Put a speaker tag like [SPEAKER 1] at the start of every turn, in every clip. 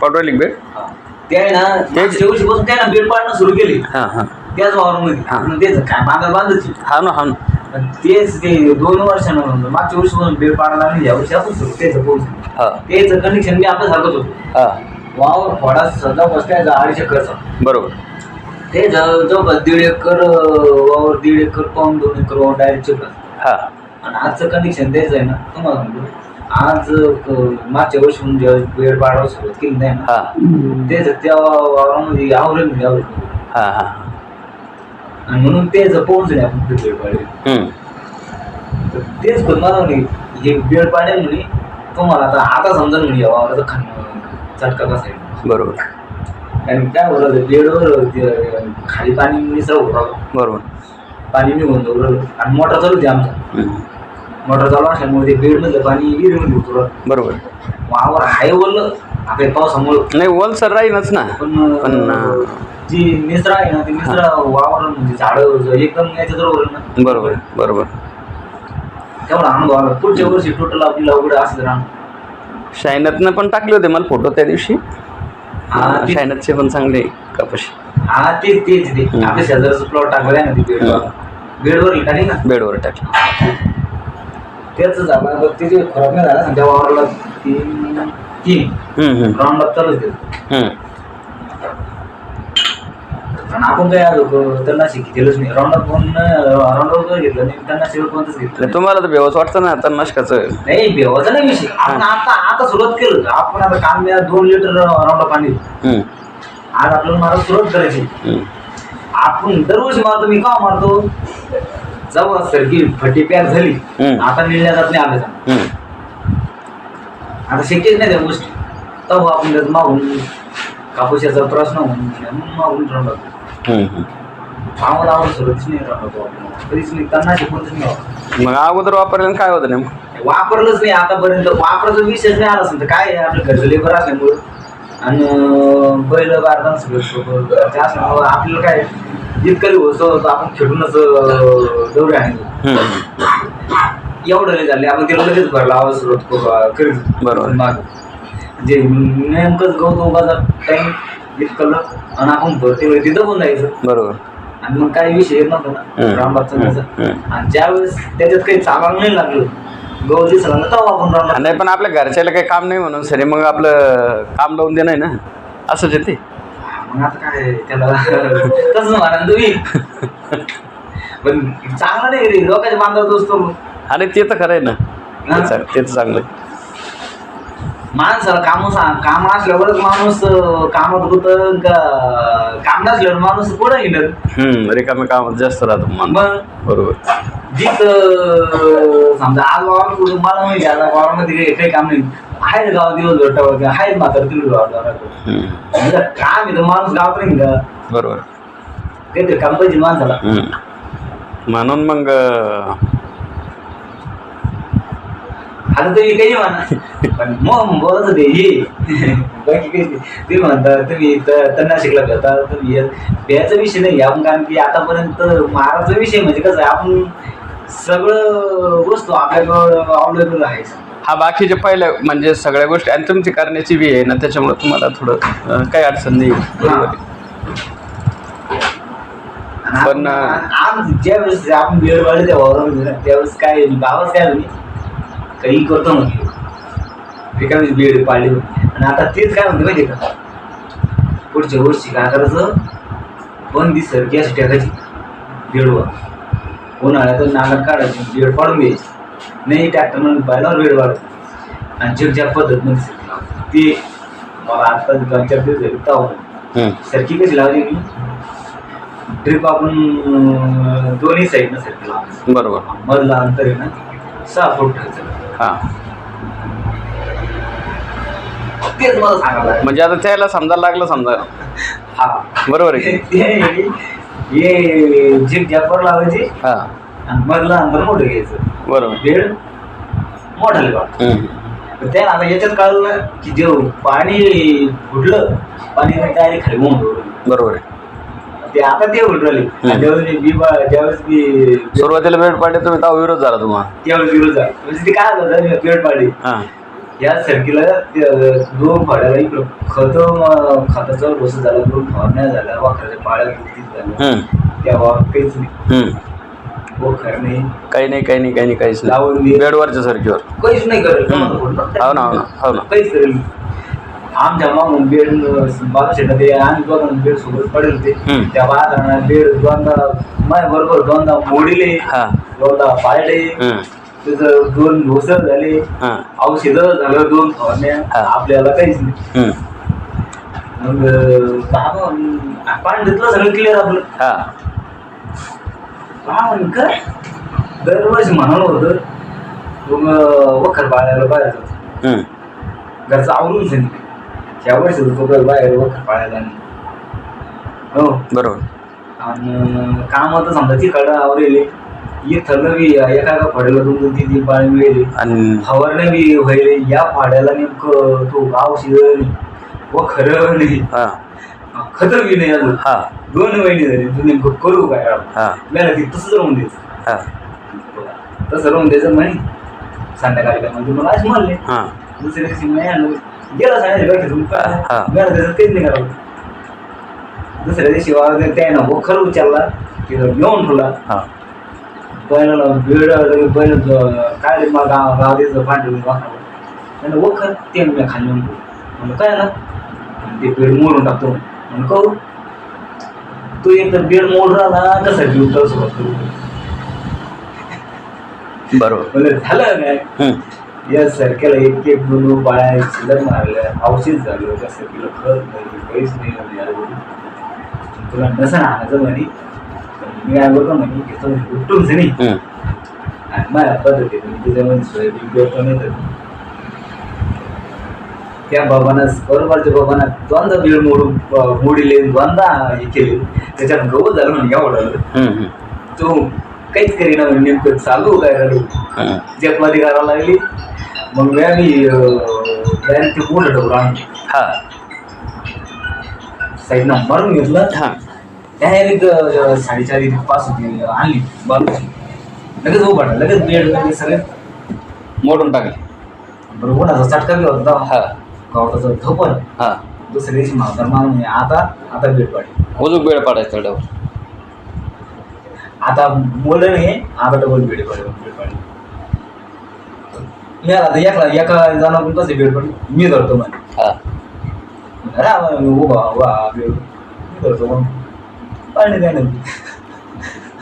[SPEAKER 1] पाठवली भेट
[SPEAKER 2] ते आहे ना
[SPEAKER 1] तेच-
[SPEAKER 2] ना बेड पाडणं सुरू केली.
[SPEAKER 1] हां हां.
[SPEAKER 2] त्याच
[SPEAKER 1] हा.
[SPEAKER 2] तेच काय बांधा बांधायची.
[SPEAKER 1] हा ना हा ना.
[SPEAKER 2] पण तेच ते दोन वर्षानं मागच्या वर्षीपासून बेड पाडायला लागली या वर्षी आपण सुरू त्याचं पोहोच
[SPEAKER 1] हा.
[SPEAKER 2] तेच कंडिशन मी आपल्या सारखंच होतो.
[SPEAKER 1] हा.
[SPEAKER 2] वावर थोडा सध्या बसल्या अडीच एकरचा
[SPEAKER 1] बरोबर.
[SPEAKER 2] ते जवळ जवळपास दीड एकर अं, वावर दीड एकर पाऊन दोन एकर वावर डायरेक्ट चिपला
[SPEAKER 1] हा.
[SPEAKER 2] आणि आजचं कंडिशन तेच आहे ना तुम्हाला सांगतो. आज मागच्या वर्षी म्हणजे बेड पाडायला सुरुवात केली नाही ना
[SPEAKER 1] हा
[SPEAKER 2] तेच त्या वावरामध्ये आवरेल म्हणजे आवरेल
[SPEAKER 1] हा हा
[SPEAKER 2] आणि म्हणून तेच पोहोचले आपण ते बेड पाडेल
[SPEAKER 1] हम्म.
[SPEAKER 2] तर तेच पण मला म्हणे हे बेड पाडेल म्हणे तुम्हाला आता आता समजा म्हणे या वावराचा खाणं चटका कसा आहे
[SPEAKER 1] बरोबर
[SPEAKER 2] आणि काय होतं बेडवर ते खाली पाणी मिसळ होत राहतं.
[SPEAKER 1] बरोबर
[SPEAKER 2] पाणी निघून जाऊ राहिलं. आणि मोटर चालू होती आमचा
[SPEAKER 1] हम्म.
[SPEAKER 2] मोटर चालू असल्यामुळे ते बेडमधलं पाणी विहिरीमध्ये उतरत
[SPEAKER 1] बरोबर.
[SPEAKER 2] वावर आहे आता हे पावसामुळं.
[SPEAKER 1] नाही वल सर राहीनच ना.
[SPEAKER 2] पण
[SPEAKER 1] पण,
[SPEAKER 2] अं, जी निसरा आहे ना ती निसरा वावर म्हणजे झाडं एकदम याच्या जवळ ना.
[SPEAKER 1] बरोबर बरोबर.
[SPEAKER 2] तेवढा अनुभव आला. पुढच्या वर्षी टोटल आपली अवघड असलं राहणं
[SPEAKER 1] शायनातनं पण टाकले होते मला फोटो त्या दिवशी.
[SPEAKER 2] हा, ते-
[SPEAKER 1] शायनातचे पण चांगले कपाशी.
[SPEAKER 2] हा तेच तेच ते. आपल्या शेजारचं प्लॉट टाकलं आहे ना ते बेडवर. बेडवर टाकली ना
[SPEAKER 1] बेडवर टाकले.
[SPEAKER 2] तेच झालं आता तिथे खराब नाही झाला त्या वावरला तीन तीन गेलं. आणि आपण काय आलो त्यांना शिकलेलंच नाही. राऊंड पण घेतलं नाही त्यांना शिवत कोणतंच घेतलं
[SPEAKER 1] तुम्हाला तर बेवच वाटतं ना आता नाशकाचं.
[SPEAKER 2] नाही बेवाचा नाही विषय. आपण आता आता सुरुवात केलं. आपण आता काम दोन लिटर राऊंड अप पाणी. आज आपल्याला मला सुरुवात करायची. आपण दरवर्षी मारतो मी का मारतो? जेव्हा सरकी फटी पॅक झाली
[SPEAKER 1] हम्म.
[SPEAKER 2] आता निघल्या जात नाही
[SPEAKER 1] हम्म.
[SPEAKER 2] आता शक्यच नाही त्या गोष्टी. तेव्हा आपण त्यात मागून कापूसाचा प्रश्न होऊन मागून राहणार
[SPEAKER 1] हम्म,
[SPEAKER 2] आवड नाही आपण कधीच नाही त्यांना शिकवतच नाही वापरलं.
[SPEAKER 1] मग अगोदर वापरल्यानं काय होतं नेमकं?
[SPEAKER 2] वापरलंच नाही आतापर्यंत वापरायचा विषयच नाही आला असेल तर काय आहे? आपलं घरचं लेबर असल्यामुळं. आणि अं, बैल बारदान सगळं सोबत ते असल्यामुळं आपल्याला काय दिवस होतं आपण खेळूनच दौरे
[SPEAKER 1] हम्म.
[SPEAKER 2] एवढं नाही झाले. आपण तिला लगेच भरला आवाज सुरुवात करू
[SPEAKER 1] बरोबर.
[SPEAKER 2] माग. जे नेमकंच गवत उगाचा टाइम इतकं आणि आपण भरती तिथं पण जायचं.
[SPEAKER 1] बरोबर.
[SPEAKER 2] आणि मग काही विषय येत नव्हता. ना रामबागचा. आणि ज्यावेळेस त्याच्यात काही चालायला नाही लागलं गवत दिसला ना तेव्हा आपण रामबाग
[SPEAKER 1] नाही पण आपल्या घरच्याला काही काम नाही म्हणून सरी मग आपलं काम लावून देणं आहे ना? असंच आहे ते.
[SPEAKER 2] मग आता काय त्याला? तसंच म्हणा ना तुम्ही. पण चांगलं नाही रे लोकांच्या बांधव असतो
[SPEAKER 1] अरे ते तर खरं आहे ना.
[SPEAKER 2] हा?
[SPEAKER 1] ते चांग- ते तर चांगलं आहे.
[SPEAKER 2] माणसाला काम सांग काम असल्यावरच माणूस अं, कामात होत काम नसल्यावर माणूस पुढे येणार
[SPEAKER 1] हम्म रिकाम्या कामात जास्त राहतो
[SPEAKER 2] मग
[SPEAKER 1] बरोबर.
[SPEAKER 2] जिथं समजा आज वावर कुठं मला माहिती आता वावरामध्ये काही काही काम नाही. आहे गाव दिवस भेटावं आहे म्हातार तिकडे. म्हणजे काम तर माणूस गावात राहील का
[SPEAKER 1] बरोबर.
[SPEAKER 2] काहीतरी काम पाहिजे माणसाला.
[SPEAKER 1] हम्म. म्हणून मग अं,
[SPEAKER 2] आता तुम्ही काही म्हणा. पण मग बोलायचं ते हे. बाकी काही नाही. तुम्ही म्हणता तुम्ही त- त्यांना शिकला भेटता तुम्ही हे- भ्याचा विषय नाही. आपण कारण की आतापर्यंत महाराजचा विषय म्हणजे कसं आहे आपण सगळं वस्तू आपल्याकडं अवेलेबल आहे.
[SPEAKER 1] हा बाकीचे पहिल्या म्हणजे सगळ्या गोष्टी आणि तुमची करण्याची बी आहे ना त्याच्यामुळे तुम्हाला थोडं काही अडचण नाही. बरोबर आहे. पण,
[SPEAKER 2] ज्यावेळेस आपण वेळ वाढले त्या वावरामध्ये त्यावेळेस काय गावात काय म्हणे काही करतो म्हटलं रिकामी बेड पाळली होती. आणि आता तेच काय म्हणते माहिती का? पुढच्या वर्षी काय करायचं? बंदी सरकी अशी टाकायची. बेडवर उन्हाळ्यात नागात काढायची. बेड पाडून घ्यायची नाही ट्रॅक्टरनं बैलावर बेड वाढत आणि जग ज्या पद्धत मध्ये सरकी लावायची. ते मला आता दोन चार दिवस झाले. सरकी कशी लावली मी? ड्रिप आपण दोन्ही साईडनं सरकी लावायची
[SPEAKER 1] बरोबर.
[SPEAKER 2] मधला अंतर आहे ना सहा फूट ठेवायचं
[SPEAKER 1] हा.
[SPEAKER 2] तेच मला सांगायला.
[SPEAKER 1] म्हणजे आता त्याला समजायला लागलं समजा.
[SPEAKER 2] हा.
[SPEAKER 1] बरोबर आहे
[SPEAKER 2] हे जीप जॅपर लावायची
[SPEAKER 1] हा.
[SPEAKER 2] मधलं अंतर मोठं घ्यायचं.
[SPEAKER 1] बरोबर.
[SPEAKER 2] बेड मोठा लिहा
[SPEAKER 1] हम्म.
[SPEAKER 2] त्या आता याच्यात कळलं की जे पाणी फुटलं पाणी डायरेक्ट खाली होऊन गेलं.
[SPEAKER 1] बरोबर आहे.
[SPEAKER 2] ते आता ते उलट राहिले. आणि ज्यावेळेस मी बी- ज्यावेळेस मी
[SPEAKER 1] सुरुवातीला बेड पाडले तुम्ही तेव्हा विरोध झाला तुम्हाला?
[SPEAKER 2] त्यावेळेस विरोध झाला. म्हणजे ते काय झालं मी पेड पाडी
[SPEAKER 1] हा.
[SPEAKER 2] या सर्कीला दोन फाड्याला इकडं खत म- खताचा डोस झाला दोन फवारण्या झाल्या वाकराच्या पाळ्या किती झाल्या
[SPEAKER 1] हम्म,
[SPEAKER 2] तेव्हा काहीच नाही.
[SPEAKER 1] हम्म.
[SPEAKER 2] नाही.
[SPEAKER 1] काही नाही काही नाही काही नाही काहीच नाही.
[SPEAKER 2] लावून दे
[SPEAKER 1] बेडवरच्या सरकीवर
[SPEAKER 2] काहीच नाही करेल
[SPEAKER 1] हम्म. हो ना हो ना हो ना.
[SPEAKER 2] काहीच करेल आमच्या मागून बेड बाबा शेतात ते आम्ही दोघांना बेड सोबत पडेल ते
[SPEAKER 1] हम्म.
[SPEAKER 2] त्या बाजाराला बेड दोनदा माझ्या बरोबर दोनदा मोडीले.
[SPEAKER 1] हा.
[SPEAKER 2] दोनदा पाळले.
[SPEAKER 1] हम्म,
[SPEAKER 2] त्याचं दोन ढोसर झाले.
[SPEAKER 1] हा.
[SPEAKER 2] औषधं झालं दोन फवारण्या
[SPEAKER 1] हा.
[SPEAKER 2] आपल्याला काहीच नाही.
[SPEAKER 1] हम्म,
[SPEAKER 2] मग दहा पाणी सगळं क्लिअर आपलं.
[SPEAKER 1] हा.
[SPEAKER 2] म्हण काय दरवर्षी म्हणालं होतं वखर पाळायला बाहेर जातो. घरचं आवरून सांगितलं ह्या वर्षी तो घर बाहेर वखर पाळायला नाही. हो.
[SPEAKER 1] बरोबर.
[SPEAKER 2] आणि काम तर समजा तिकडं आवरेले. इथलं बी एका एका फाड्याला दोन दोन तीन तीन पाणी मिळेले.
[SPEAKER 1] आणि
[SPEAKER 2] फवारण्या बी व्हायले. या फाड्याला नेमकं तो औषध व खरं नाही.
[SPEAKER 1] हा.
[SPEAKER 2] खतर बी नाही अजून.
[SPEAKER 1] हा.
[SPEAKER 2] दोन महिने झाले तू नेमकं करू काय?
[SPEAKER 1] हा.
[SPEAKER 2] मला ती तसंच राहून द्यायचं.
[SPEAKER 1] हा.
[SPEAKER 2] तसं राहून द्यायचं म्हणे. संध्याकाळी काय म्हणजे मला आज म्हणले
[SPEAKER 1] हा.
[SPEAKER 2] दुसऱ्या दिवशी मी आलो गेला काय
[SPEAKER 1] हा.
[SPEAKER 2] मला त्याचं काहीच नाही करावं. दुसऱ्या दिवशी वावर त्यानं वो खरं उचलला तिथं घेऊन ठेवला.
[SPEAKER 1] हा.
[SPEAKER 2] बैलाला बेड बैल काय मला गाव गाव द्यायचं पांढरून वाकडावर त्यानं वो खर ते मी खाली म्हणतो म्हणलं काय ना ते बेड मोडून टाकतो. कहू तू एक तर बेड मोड राहिला कसं जीव सोबत करू
[SPEAKER 1] बरोबर.
[SPEAKER 2] म्हणलं झालं
[SPEAKER 1] हम्म,
[SPEAKER 2] या सारख्याला एक एक दोन दोन बाळ्या शिल्लक मारल्या औषध झालं कसं केलं खत नाही काहीच नाही म्हणजे तुला नसं आणायचं म्हणे मी काय बोलतो म्हणे घेतो उठून नाही. माझ्या पद्धतीने त्याच्यामध्ये सोयाबीन पेरतो नाही तर त्या बाबांना बरोबरच्या बाबांना दोनदा बिळ मोडून मोडीले दोनदा हे केले. त्याच्यात गवत झालं म्हणून एवढं तो काहीच करीना नेमकं चालू काय झालं. जगमध्ये करायला लागली. मग मी आम्ही डायरेक्ट ते डबरं आणलं
[SPEAKER 1] हा.
[SPEAKER 2] साईडनं मारून घेतलं.
[SPEAKER 1] हा.
[SPEAKER 2] डायरेक्ट साडेचार पाच होती आणली. बाजूची. लगेच उभारला लगेच बेड वगैरे सगळे
[SPEAKER 1] मोडून टाकले.
[SPEAKER 2] बरोबर चटका बी होता.
[SPEAKER 1] हा.
[SPEAKER 2] गवताचा धोपर
[SPEAKER 1] हा.
[SPEAKER 2] दुसऱ्या दिवशी म्हातार मारून म्हणे, आता आता बेड पाडी
[SPEAKER 1] उजूक वेळ पाडायचा तेवढ्यावर
[SPEAKER 2] आता बोललं नाही आता डबल बेड पाडी बेड पाडी मी आता एका एका जणाकडून कसे बेड पाडी मी धरतो म्हणे.
[SPEAKER 1] हा.
[SPEAKER 2] रा उभा उभा बेड. मी धरतो मग पाणी काय नाही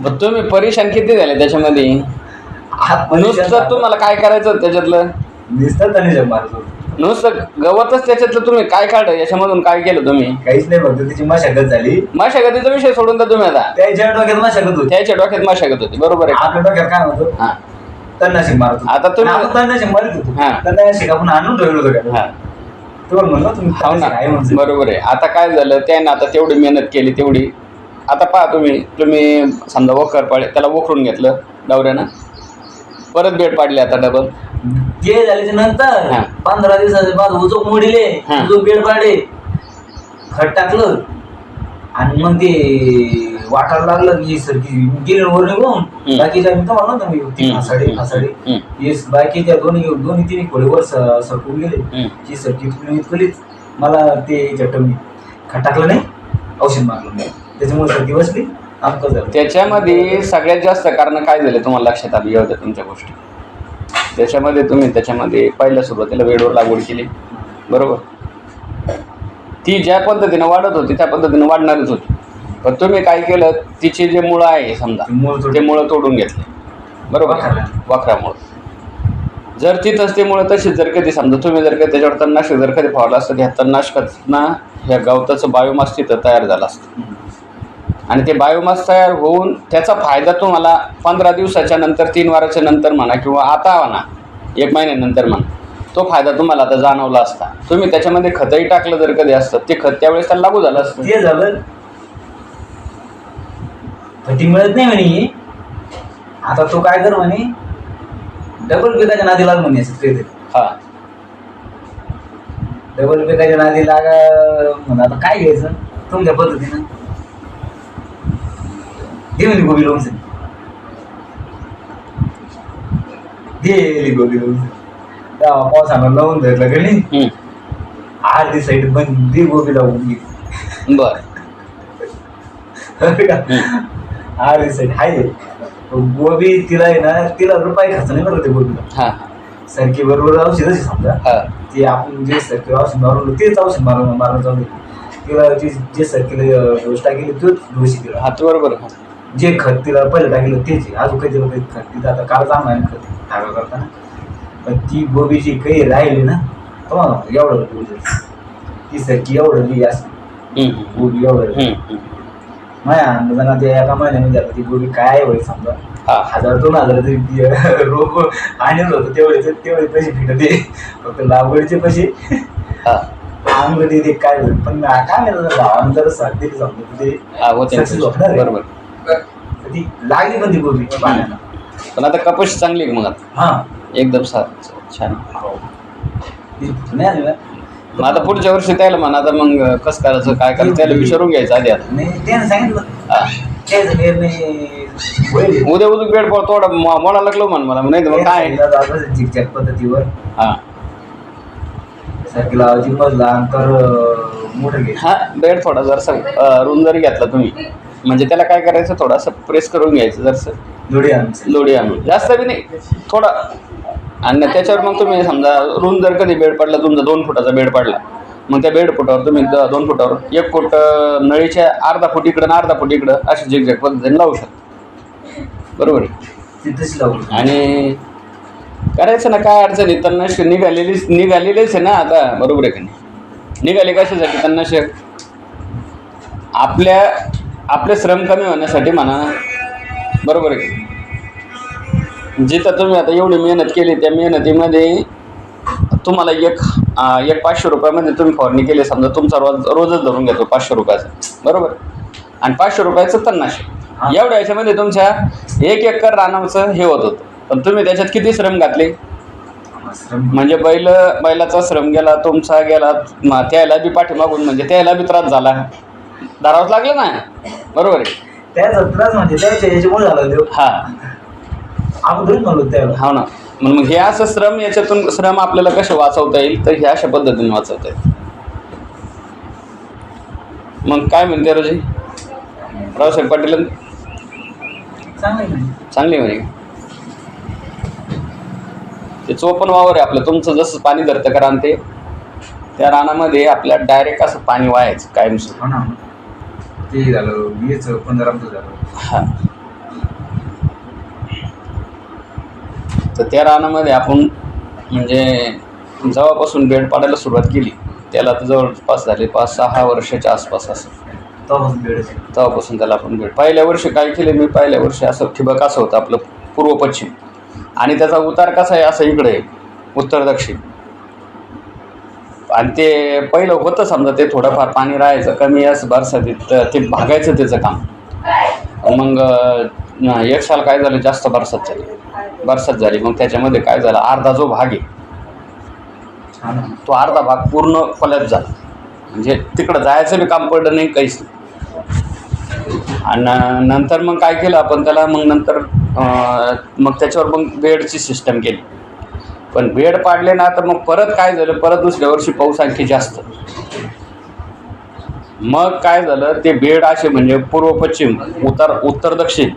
[SPEAKER 1] मग तुम्ही परेशान किती झाले त्याच्यामध्ये?
[SPEAKER 2] हात
[SPEAKER 1] नुसतं तुम्हाला काय करायचं होतं त्याच्यातलं?
[SPEAKER 2] दिसतात त्याने जग मारतो
[SPEAKER 1] नुसतं गवतच त्याच्यातलं तुम्ही काय काढलं? याच्यामधून काय केलं तुम्ही?
[SPEAKER 2] काहीच नाही फक्त तिची मशागत झाली.
[SPEAKER 1] मशागतीचा विषय सोडून द्या तुम्ही आता.
[SPEAKER 2] त्याच्या डोक्यात मशागत होती.
[SPEAKER 1] त्याच्या डोक्यात मशागत होती. बरोबर आहे?
[SPEAKER 2] आपल्या डोक्यात काय होतं
[SPEAKER 1] हा.
[SPEAKER 2] तन्नाशिक मारत होतो.
[SPEAKER 1] आता तुम्ही-
[SPEAKER 2] आपण तन्नाशिक मारत होतो.
[SPEAKER 1] हा.
[SPEAKER 2] तन्नाशिक आपण आणून ठेवलं होतं का
[SPEAKER 1] हा.
[SPEAKER 2] तुम्हाला म्हणलं तुम्ही
[SPEAKER 1] हो ना.
[SPEAKER 2] तन्नाशिक आहे
[SPEAKER 1] बरोबर आहे. आता काय झालं? त्यानं आता तेवढी मेहनत केली तेवढी. आता पहा तुम्ही तुम्ही समजा वखर पाडे त्याला वखरून घेतलं दवऱ्यानं परत बेड पाडले आता डबल
[SPEAKER 2] ते
[SPEAKER 1] झाल्याच्यानंतर.
[SPEAKER 2] पंधरा दिवसाच्या बाद उजो मोडीले
[SPEAKER 1] हा.
[SPEAKER 2] उजो बेड पाडे खत टाकलं आणि मग ते वाटायला लागलं की सरकी गेले वर निघून
[SPEAKER 1] हम्म.
[SPEAKER 2] बाकीच्या मी म्हणलं ना मी ती
[SPEAKER 1] हम्म.
[SPEAKER 2] फासाडे फासाडे
[SPEAKER 1] हम्म.
[SPEAKER 2] येस बाकीच्या दोन्ही दोन्ही तिन्ही खोलीवर स- सरकून गेले
[SPEAKER 1] हम्म.
[SPEAKER 2] ती सरकी तुम्ही इतकलीच मला ते चटवणी खत टाकलं नाही औषध मारलं नाही त्याच्यामुळे सर्दी बसली झालं
[SPEAKER 1] त्याच्यामध्ये सगळ्यात जास्त कारण काय झाले तुम्हाला लक्षात आली? होत्या तुमच्या गोष्टी. त्याच्यामध्ये तुम्ही त्याच्यामध्ये पहिल्या सुरुवातीला वेळेवर लागवड केली. बरोबर? ती ज्या पद्धतीने वाढत होती त्या पद्धतीने वाढणारच होती. पण तुम्ही काय केलं? तिचे जे मुळं आहे समजा
[SPEAKER 2] ते मूळ.
[SPEAKER 1] मुळं तोडून घेतले. बरोबर?
[SPEAKER 2] वाकराला.
[SPEAKER 1] वाकरामुळं जर तिथंच ते मुळं तशीच जर कधी समजा तुम्ही जर कधी त्याच्यावर तणनाशक जर कधी फवारलं असतं ह्या तणनाशकातना ह्या गवताचं बायोमास तिथं तयार झालं असतं. आणि ते बायोमास तयार होऊन त्याचा फायदा तुम्हाला पंधरा दिवसाच्या नंतर तीन वाराच्या नंतर म्हणा किंवा आता म्हणा एक महिन्यानंतर म्हणा तो फायदा तुम्हाला आता जाणवला असता. तुम्ही त्याच्यामध्ये खतही टाकलं जर कधी असतं ते खत त्यावेळेस त्याला लागू झालं असतं.
[SPEAKER 2] ते झालं. फटी मिळत नाही म्हणे. आता तो काय कर म्हणे डबल पिकाच्या नादी लाग म्हणे
[SPEAKER 1] हा.
[SPEAKER 2] डबल पिकाच्या नादी लागा म्हणून आता काय घ्यायचं? तुमच्या पद्धतीनं. म्हणे गोबी लोणचं गेली गोबी लोणचं तेव्हा पावसानं लावून धरलं का नाही. अर्धी साईड बंदी गोबी लावून गेली
[SPEAKER 1] बर?
[SPEAKER 2] अर्धी साईड आहे गोबी तिला आहे ना तिला रुपये खर्च नाही बरं ते गोबीला
[SPEAKER 1] हा
[SPEAKER 2] सारखी बरोबर औषध अशी समजा
[SPEAKER 1] हा
[SPEAKER 2] ते आपण जे सारखी औषध मारून तेच औषध मारून मारून जाऊन तिला जे सारखीला डोस टाकेली तोच डोस तिला
[SPEAKER 1] हा बरोबर.
[SPEAKER 2] जे खत तिला पहिलं टाकलं तेच आहे. अजून काही तिला काही खत तिथं आता काल चांगला खत? टाका करताना. पण ती गोबीची काही राहिली ना तेव्हा एवढं ती सारखी एवढं लिही असं. गोबी एवढं. माझ्या अंदाजानं ते एका महिन्यामध्ये आता ती गोबी काय होईल समजा?
[SPEAKER 1] हा.
[SPEAKER 2] हजार दोन हजार तरी ती रोप आणलं होतं तेवढे तेवढे पैसे फिटत ते फक्त लागवडीचे पैसे. आणलं ते ते काय होईल? पण काय माहिती भावानं जर साथ दिली समजा. ते.
[SPEAKER 1] बरोबर.
[SPEAKER 2] लागली पण ती गोबी पाण्यानं
[SPEAKER 1] पण आता कपाशी चांगली आहे का मग आता?
[SPEAKER 2] हा.
[SPEAKER 1] एकदम सा छान.
[SPEAKER 2] ती नाही आली ना?
[SPEAKER 1] मग आता पुढच्या वर्षी त्याला म्हणा आता मग कसं करायचं काय करायचं त्याला विचारून घ्यायचं आधी आता.
[SPEAKER 2] नाही त्यानं सांगितलं.
[SPEAKER 1] हा.
[SPEAKER 2] त्याचा निर्णय होईल.
[SPEAKER 1] उद्या उद्या बेड पड थोडा मोडा लागलो म्हण मला. नाही तर मग काय?
[SPEAKER 2] पद्धतीवर.
[SPEAKER 1] हा.
[SPEAKER 2] सारखी लावायची अंतर मोठं
[SPEAKER 1] हा बेड थोडा जरसा रुंद जरी घेतला तुम्ही. म्हणजे त्याला काय करायचं? थोडासा प्रेस करून घ्यायचं जरसं.
[SPEAKER 2] जोडी आमचं
[SPEAKER 1] लोडी आणून. जास्त बी नाही. थोडा. आणि त्याच्यावर मग तुम्ही समजा रूम जर कधी बेड पडला तुमचा दोन फुटाचा बेड पडला. मग त्या बेड फुटावर तुम्ही दोन फुटावर एक फूट नळीच्या अर्धा फूट इकडं आणि अर्धा फूट इकडं अशी झिकझॅक पद्धतीने लावू शकता. बरोबर आहे? आणि करायचं ना काय अडचण आहे तन्नाशक निघालेलीच निघालेलीच आहे ना आता. बरोबर आहे का नाही? निघाले कशासाठी तन्नाशक आपल्या आपले श्रम कमी होण्यासाठी म्हणा. बरोबर आहे? जिथं तुम्ही आता एवढी मेहनत केली त्या मेहनतीमध्ये तुम्हाला एक एक पाचशे रुपयामध्ये तुम्ही फवारणी केली समजा तुमचा रोज रोजच धरून घेतो पाचशे रुपयाचा. बरोबर? आणि पाचशे रुपयाचं तन्नाशक एवढ्या याच्यामध्ये तुमच्या एक एकर रानाचं हे होत होतं. पण तुम्ही त्याच्यात किती श्रम घातले? म्हणजे बैल बैलाचा श्रम गेला तुमचा गेला त्याला बी पाठीमागून म्हणजे त्याला बी त्रास झाला. धरावंच लागलं ना? बरोबर आहे.
[SPEAKER 2] त्रास म्हणजे त्याच्या याच्यामुळे झाला देव
[SPEAKER 1] हा.
[SPEAKER 2] म्हणलो
[SPEAKER 1] हो ना. मग मग हे असं श्रम याच्यातून श्रम आपल्याला कसे वाचवता येईल? तर हे अशा पद्धतीने वाचवता येईल. मग काय म्हणते रोजी? रावसाहेब पाटील?
[SPEAKER 2] चांगलं आहे.
[SPEAKER 1] चांगली म्हणे. का? ते चोपन वावर आहे आपलं. तुमचं जसं पाणी धरतं का रान ते त्या रानामध्ये आपल्या डायरेक्ट असं पाणी वाहायचं कायम
[SPEAKER 2] हो ना. ते झालं वीस पंधरा झालं.
[SPEAKER 1] हा. तर त्या रानामध्ये आपण म्हणजे जेव्हापासून बेड पाडायला सुरुवात केली त्याला तर जवळपास झाले पाच सहा वर्षाच्या आसपास असं.
[SPEAKER 2] तेव्हापासून बेडच
[SPEAKER 1] तेव्हापासून त्याला आपण बेड पहिल्या वर्षी काय केले मी पहिल्या वर्षी असं ठिबक असं होतं आपलं पूर्व पश्चिम. आणि त्याचा उतार कसा आहे असं इकडे आहे उत्तर दक्षिण. आणि ते पहिलं होतं समजा ते थोडंफार पाणी राहायचं कमी असं बरसातीत तर ते भागायचं त्याचं काम. मग एक साल काय झालं जास्त बरसात झाली. बरसात झाली मग त्याच्यामध्ये काय झालं अर्धा जो भाग आहे. तो अर्धा भाग पूर्ण फलत झाला. म्हणजे तिकडं जायचं बी काम पडलं नाही काहीच नाही. आणि नंतर मग काय केलं आपण त्याला मग नंतर मग त्याच्यावर मग बेडची सिस्टम केली. पण बेड पाडले ना तर मग परत काय झालं? परत दुसऱ्या वर्षी पाऊस आणखी जास्त. मग काय झालं? ते बेड असे म्हणजे पूर्व पश्चिम उत्तर उत्तर दक्षिण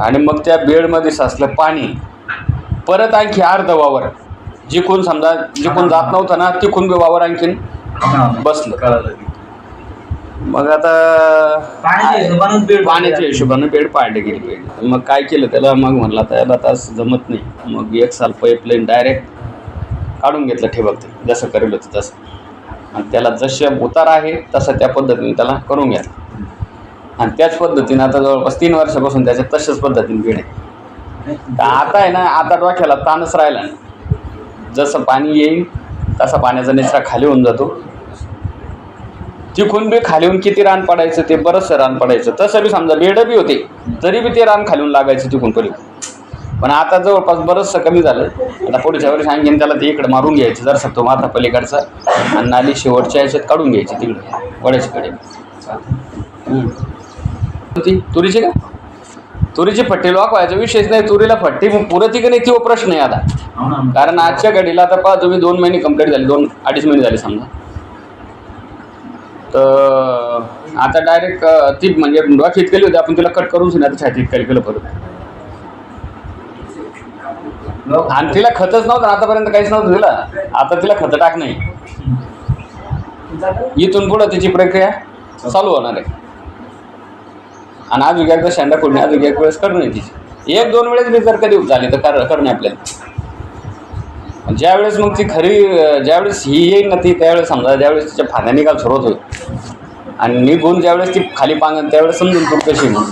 [SPEAKER 1] आणि मग त्या बेडमध्ये साचलं पाणी. परत आणखी अर्ध वावर. जिकून समजा जिकून जात नव्हतं ना तिकून बी वावर आणखीन. बसलं. मग आता
[SPEAKER 2] पाण्याच्या
[SPEAKER 1] हिशोबानं बेड पाडले गेली बेड मग काय केलं त्याला? मग म्हणलं त्याला आता असं जमत नाही. मग एक साल पाईपलाईन डायरेक्ट काढून घेतलं ठेवक ते. जसं करेल होतं तसं. आणि त्याला जसे उतार आहे तसं त्या पद्धतीने त्याला करून घ्या आणि त्याच पद्धतीने आता जवळपास तीन वर्षापासून त्याच्या तशाच पद्धतीने बेड आहे. आता आहे ना आता डोक्याला ताणच राहिला जसं पाणी येईल तसा पाण्याचा निचरा खाली होऊन जातो. तिकून बी खालीहून किती रान पडायचं ते बरंचसं रान पडायचं. तसं बी समजा बेड बी होते तरी बी ते रान खाली लागायचं तिकून पलीकडे. पण आता जवळपास बरंचसं कमी झालं. आता पुढच्या वर्षी सांगेन त्याला ते इकडे मारून घ्यायचं जर तो माथा पलीकडचा आणि नाली शेवटच्या याच्यात काढून घ्यायची तिकडे वड्याच्याकडे ती तुरीची का? तुरीची फट्टी लॉक व्हायचा विषयच नाही तुरीला फट्टी पुरती की नाही तो प्रश्न आहे आता. कारण आजच्या घडीला आता पहा तुम्ही दोन महिने कंप्लीट झाले दोन अडीच महिने झाले समजा. तर आता डायरेक्ट ती म्हणजे डोक्यात केली होती. आपण तिला कट करून सुद्धा आता छातीत केली केलं परत. आणि तिला खतच नव्हतं आतापर्यंत काहीच नव्हतं तिला आता तिला खतं टाक नाही. इथून पुढं तिची प्रक्रिया चालू होणार आहे. आणि अजून वेळेस शेंडा फोडणे अजून एक वेळेस करणं तिची. एक दोन वेळेस मी जर कधी झाली तर कर करणे आपल्याला. ज्यावेळेस मग ती खरी ज्यावेळेस ही येईल ना ती त्यावेळेस समजा ज्यावेळेस तिच्या फाद्या निकाल सुरुवात होईल. आणि निघून ज्यावेळेस ती खाली पांगन त्यावेळेस समजून तू कशी म्हणून